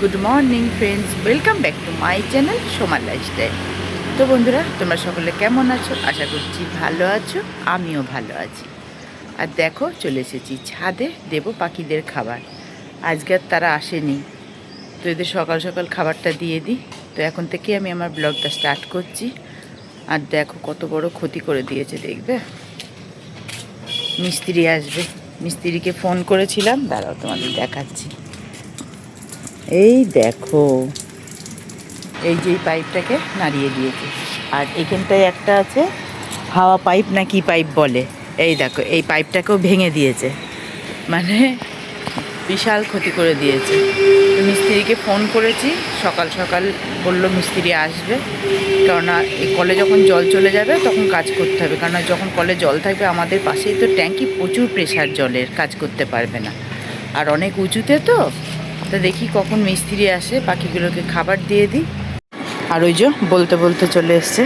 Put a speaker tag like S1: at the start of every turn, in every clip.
S1: Good morning friends welcome back to my channel সোমার lifestyle তো বন্ধুরা, তোমরা সকলে কেমন আছো? আশা করছি ভালো আছো, আমিও ভালো আছি। আর দেখো, চলে এসেছি ছাদে, দেবো পাখিদের খাবার। আজকে আর তারা আসেনি। তো এদের সকাল সকাল খাবারটা দিয়ে দিই। তো এখন থেকে আমি আমার ব্লগটা স্টার্ট করছি। আর দেখো, কত বড় ক্ষতি করে দিয়েছে, দেখবে? মিস্ত্রি আসবে। মিস্ত্রিকে ফোন করেছিলাম। দাঁড়াও, তোমাদের দেখাচ্ছি। এই দেখো। এই যে পাইপটাকে নাড়িয়ে দিয়েছে। আর এখানটায় একটা আছে, হাওয়া পাইপ না কি পাইপ বলে? এই দেখো, এই পাইপটাকেও ভেঙে দিয়েছে। মানে বিশাল ক্ষতি করে দিয়েছে। মিস্ত্রিকে ফোন করেছি, সকাল সকাল বলল মিস্ত্রি আসবে। কেননা এই কলে যখন জল চলে যাবে, তখন কাজ করতে হবে। কেননা যখন কলে জল থাকবে, আমাদের পাশেই তো ট্যাঙ্কি প্রচুর প্রেশার জলের, কাজ করতে পারবে না। আর অনেক উঁচুতে তো তা দেখি কখন মিস্ত্রি আসে পাখিগুলোকে খাবার দিয়ে দিই। আর ওই যে বলতে বলতে চলে এসছে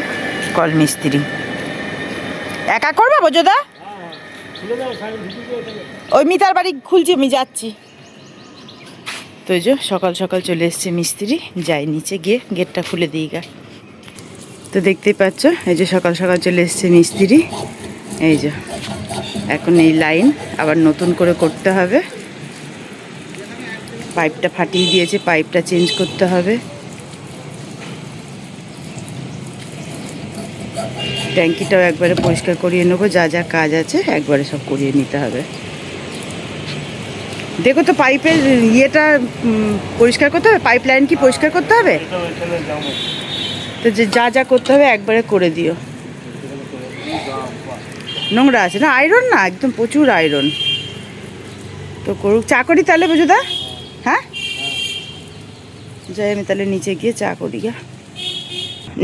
S1: কল মিস্ত্রি। একা করবে বোঝোদা ওই মিতার বাড়ি খুলছি, আমি যাচ্ছি। তো ওই যে সকাল সকাল চলে এসছে মিস্ত্রি, যাই নিচে গিয়ে গেটটা খুলে দিই গা। তো দেখতেই পাচ্ছ, এই যে সকাল সকাল চলে এসছে মিস্ত্রি। এই যে, এখন এই লাইন আবার নতুন করে করতে হবে। পাইপটা ফাটিয়ে দিয়েছে, পাইপটা চেঞ্জ করতে হবে। ট্যাঙ্কিটাও একবারে পরিষ্কার করিয়ে নেব, যা যা কাজ আছে একবারে সব করিয়ে নিতে হবে। দেখো তো পাইপের ইয়েটা পরিষ্কার করতে হবে পাইপ লাইন কি পরিষ্কার করতে হবে? তো যে যা যা করতে হবে একবারে করে দিও। নোংরা আছে না? আয়রন না? একদম প্রচুর আয়রন তো করুক। চা করি তাহলে বুঝো দা যাই আমি তাহলে নিচে গিয়ে চা করি গা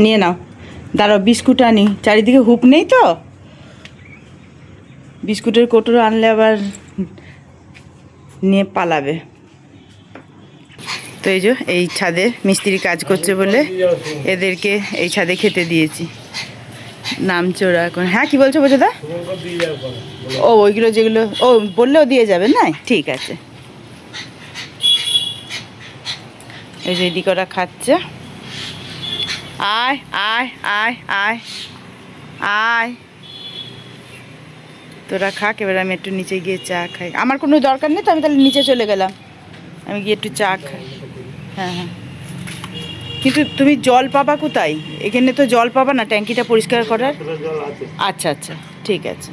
S1: নিয়ে নাও। দাঁড়াও, বিস্কুট আনি। চারিদিকে হুপ নেই তো? বিস্কুটের কোটোর আনলে আবার নিয়ে পালাবে। তো এই যে, এই ছাদে মিস্ত্রি কাজ করছে বলে এদেরকে এই ছাদে খেতে দিয়েছি। নামচোরা এখন হ্যাঁ কি বলছো বোঝো দা? ও, ওইগুলো যেগুলো, ও, বললেও দিয়ে যাবে না ঠিক আছে। এদিকে ওরা খাচ্ছে। আয় আয় আয় আয় আয়। তোরা খাক, এবার আমি একটু নিচে গিয়ে চা খাই। আমার কোনো দরকার নেই তো, আমি তাহলে নিচে চলে গেলাম। আমি গিয়ে একটু চা খাই। হ্যাঁ হ্যাঁ। কিন্তু তুমি জল পাবা কোথায়? এখানে তো জল পাবা না, ট্যাঙ্কিটা পরিষ্কার করার? আচ্ছা আচ্ছা ঠিক আছে।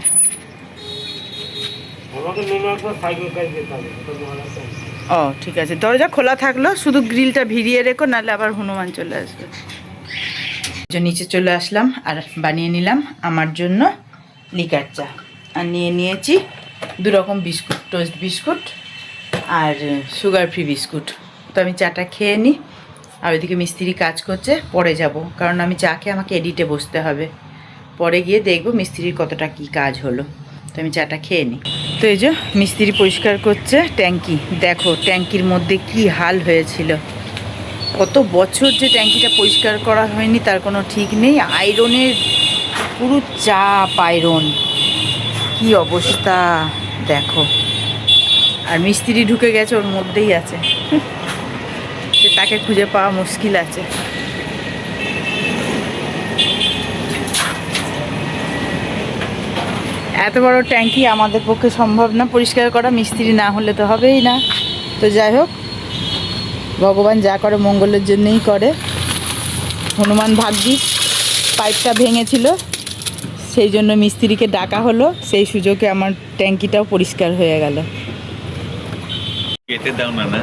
S1: ও, ঠিক আছে। দরজা খোলা থাকল, শুধু গ্রিলটা ভিড়িয়ে রেখো, নাহলে আবার হনুমান চলে আসবে। নিচে চলে আসলাম, আর বানিয়ে নিলাম আমার জন্য লিকার চা। আর নিয়ে নিয়েছি দু রকম বিস্কুট, টোস্ট বিস্কুট আর সুগার ফ্রি বিস্কুট। তো আমি চাটা খেয়ে নিই আর ওইদিকে মিস্ত্রি কাজ করছে, পরে যাব। কারণ আমি চা খেয়ে আমাকে এডিটে বসতে হবে। পরে গিয়ে দেখব মিস্ত্রির কতটা কি কাজ হলো। তো আমি চাটা খেয়ে নিই তো এই যে মিস্ত্রি পরিষ্কার করছে ট্যাঙ্কি। দেখো, ট্যাঙ্কির মধ্যে কি হাল হয়েছিল। কত বছর যে ট্যাঙ্কিটা পরিষ্কার করা হয়নি, তার কোনো ঠিক নেই। আয়রনের পুরো চাপ আয়রন। কি অবস্থা? দেখো। আর মিস্ত্রি ঢুকে গেছে, ওর মধ্যেই আছে। তাকে খুঁজে পাওয়া মুশকিল আছে। এত বড় ট্যাঙ্কি আমাদের পক্ষে সম্ভব না। পরিষ্কার করা মিস্ত্রি না হলে তো হবেই না। তো যাই হোক ভগবান যা করে মঙ্গলের জন্যই করে। হনুমান ভাগ্যিস পাইপটা ভেঙেছিল সেই জন্য মিস্ত্রিকে ডাকা হলো। সেই সুযোগে আমার ট্যাঙ্কিটাও পরিষ্কার হয়ে গেল।
S2: কেটে দাও না না।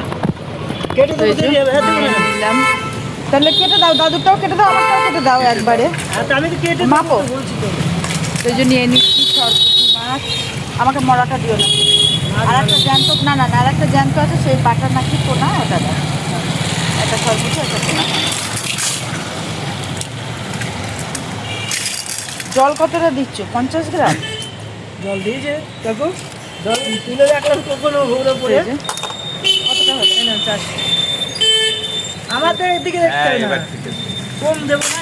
S1: তাহলে কেটে দাও দাদুরটাও কেটে দাও আমারটাও কেটে দাও একবারে।
S3: আচ্ছা, আমি
S1: মাপো।
S3: দেবো বলছি তো।
S1: সেই জন্য নিয়ে নিচ্ছি সরস্বতী মাছ আমাকে মরাটা দিও না। আর একটা জ্যান্ত না না না আর একটা জ্যান্ত আছে সেই বাটা নাকি পোনা ওটা দাও। একটা সরস্বতী একটা পোনা। জল কতটা দিচ্ছ? পঞ্চাশ গ্রাম?
S3: জল দিয়েছে দেখো জল তুলে রাখলাম কখনো ঘুরে পড়ে।
S1: কতটা হচ্ছে
S3: চারশো। আমার তো এদিকে দেখতে
S2: হ্যাঁ
S3: হবে না। কম দেবো না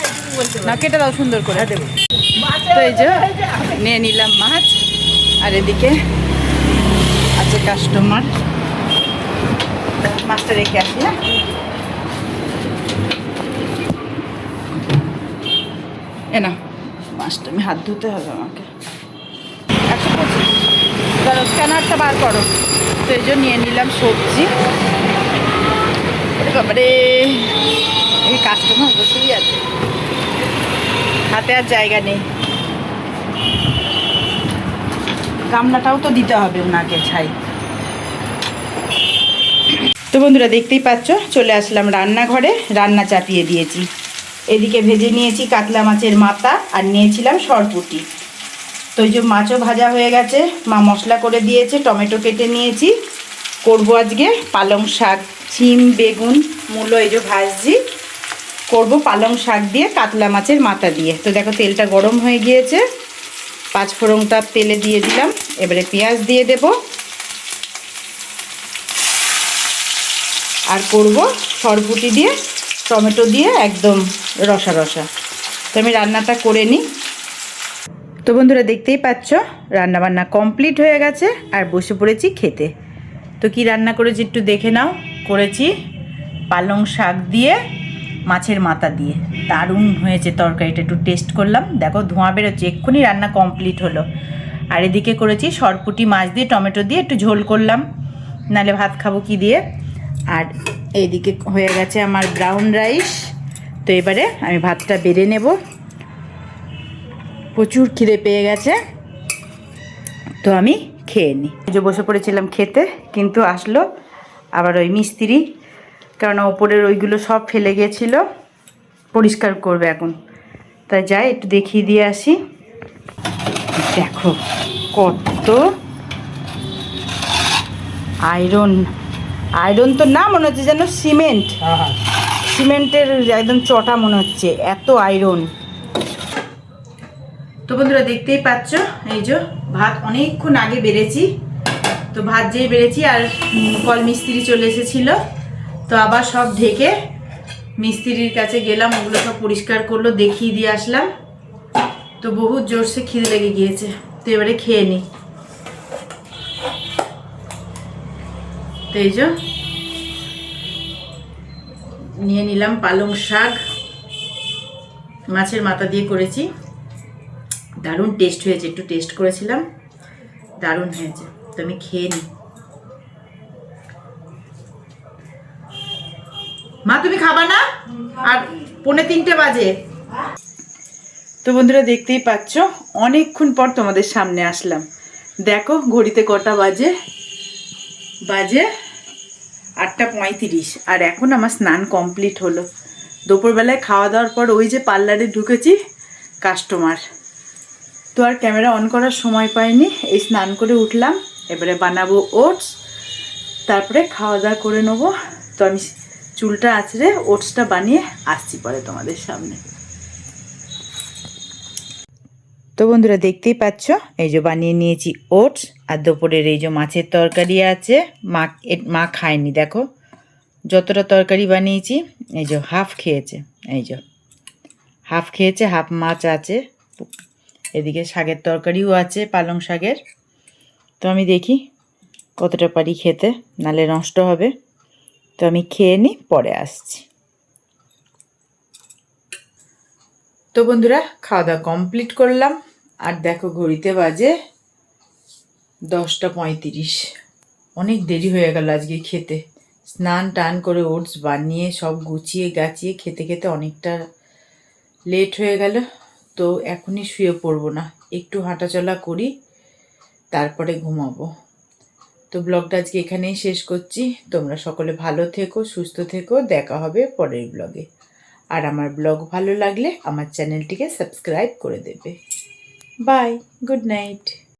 S1: না কেটে দাও সুন্দর করে।
S3: হ্যাঁ দেবো।
S1: তো এই যে নিয়ে নিলাম মাছ। আর এদিকে আছে কাস্টমার মাছটা রেখে আসি হ্যাঁ? না এনা মাছটা আমি হাত ধুতে হবে আমাকে। একশো পঁচিশ। স্ক্যানারটা বার করো। তো এই জন্য নিয়ে নিলাম সবজি। বাবারে, এই কাস্টমার বসেই আছে। হাতে আর জায়গা নেই। গামলাটাও তো দিতে হবে ওনাকে ছাই। তো বন্ধুরা, দেখতেই পাচ্ছ, চলে আসলাম রান্নাঘরে, রান্না চাপিয়ে দিয়েছি। এদিকে ভেজে নিয়েছি কাতলা মাছের মাথা আর নিয়েছিলাম সরপুটি। তো এই যে মাছও ভাজা হয়ে গেছে, মা মশলা করে দিয়েছে, টমেটো কেটে নিয়েছি। করব আজকে পালং শাক শিম বেগুন, মূলো, এই যে ভাজছি। করব পালং শাক দিয়ে কাতলা মাছের মাথা দিয়ে। তো দেখো, তেলটা গরম হয়ে গিয়েছে। পাঁচ ফোড়নটা তেলে দিয়ে দিলাম। এবারে পেঁয়াজ দিয়ে দেব। আর করব সরপুটি দিয়ে, টমেটো দিয়ে একদম রসা রসা। তো আমি রান্নাটা করে নিই। তো বন্ধুরা দেখতেই পাচ্ছ, রান্নাবান্না কমপ্লিট হয়ে গেছে আর বসে পড়েছি খেতে। তো কি রান্না করেছি একটু দেখে নাও। করেছি পালং শাক দিয়ে মাছের মাথা দিয়ে। দারুণ হয়েছে তরকারিটা, একটু টেস্ট করলাম। দেখো, ধোঁয়া বেরোচ্ছে, এক্ষুনি রান্না কমপ্লিট হলো। আর এদিকে করেছি সরপুটি মাছ দিয়ে, টমেটো দিয়ে একটু ঝোল করলাম। নালে ভাত খাব কি দিয়ে? আর এইদিকে হয়ে গেছে আমার ব্রাউন রাইস তো এবারে আমি ভাতটা বেড়ে নেব। প্রচুর খিদে পেয়ে গেছে। তো আমি খেয়ে নিই। বসে পড়েছিলাম খেতে, কিন্তু আসলো আবার ওই মিস্ত্রি কারণ ওপরের ওইগুলো সব ফেলে গিয়েছিল পরিষ্কার করবে এখন। তাই যাই একটু দেখিয়ে দিয়ে আসি। দেখো কত আয়রন আয়রন তো না মনে হচ্ছে যেন সিমেন্ট।
S3: হ্যাঁ হ্যাঁ।
S1: সিমেন্টের একদম চটা মনে হচ্ছে এত আয়রন। তো বন্ধুরা দেখতেই পাচ্ছ এই যে ভাত অনেকক্ষণ আগে বেড়েছি। তো ভাত যেই বেড়েছি আর কল মিস্ত্রি চলে এসেছিল। তো আবার সব ঢেকে মিস্ত্রির কাছে গেলাম, ওগুলো সব পরিষ্কার করল, দেখিয়ে দিয়ে আসলাম। তো বহুত জোরসে খিদে লেগে গিয়েছে, তো এবারে খেয়ে নিই তো নিয়ে নিলাম পালং শাক, মাছের মাথা দিয়ে করেছি। দারুণ টেস্ট হয়েছে, একটু টেস্ট করেছিলাম, দারুণ হয়েছে, তো আমি খেয়ে নিই মা, তুমি খাবা না? আর পৌনে তিনটে বাজে। তো বন্ধুরা, দেখতেই পাচ্ছ, অনেকক্ষণ পর তোমাদের সামনে আসলাম। দেখো, ঘড়িতে কটা বাজে? বাজে আটটা পঁয়ত্রিশ। আর এখন আমার স্নান কমপ্লিট হলো। দুপুরবেলায় খাওয়া দাওয়ার পর ওই যে পার্লারে ঢুকেছি, কাস্টমার। তো আর ক্যামেরা অন করার সময় পাইনি, এই স্নান করে উঠলাম, এবারে বানাবো ওটস, তারপরে খাওয়া দাওয়া করে নেব। তো আমি চুলটা আছড়ে ওটসটা বানিয়ে আসছি পরে তোমাদের সামনে। তো বন্ধুরা দেখতেই পাচ্ছ, এই যে বানিয়ে নিয়েছি ওটস, আর দুপুরের এই যে মাছের তরকারি আছে, মা মা খায়নি, দেখো। যতটা তরকারি বানিয়েছি, এই যে হাফ খেয়েছে, এই যে। হাফ খেয়েছে, হাফ মাছ আছে। এদিকে শাকের তরকারিও আছে, পালং শাকের। তো আমি দেখি কতটা পারি খেতে, নালে নষ্ট হবে। তো আমি খেয়ে নিই পরে আসছি। তো বন্ধুরা খাওয়া দাওয়া কমপ্লিট করলাম। আর দেখো, ঘড়িতে বাজে দশটা পঁয়ত্রিশ। অনেক দেরি হয়ে গেল আজকে খেতে। স্নান টান করে ওটস বানিয়ে সব গুছিয়ে গাছিয়ে খেতে খেতে অনেকটা লেট হয়ে গেল। তো এখনই শুয়ে পড়ব না। একটু হাঁটাচলা করি, তারপরে ঘুমাবো। তো ব্লগটা আজকে এখানেই শেষ করছি। তোমরা সকলে ভালো থেকো, সুস্থ থেকো। দেখা হবে পরের ব্লগে। আর আমার ব্লগ ভালো লাগলে আমার চ্যানেলটিকে সাবস্ক্রাইব করে দেবে। Bye, good night.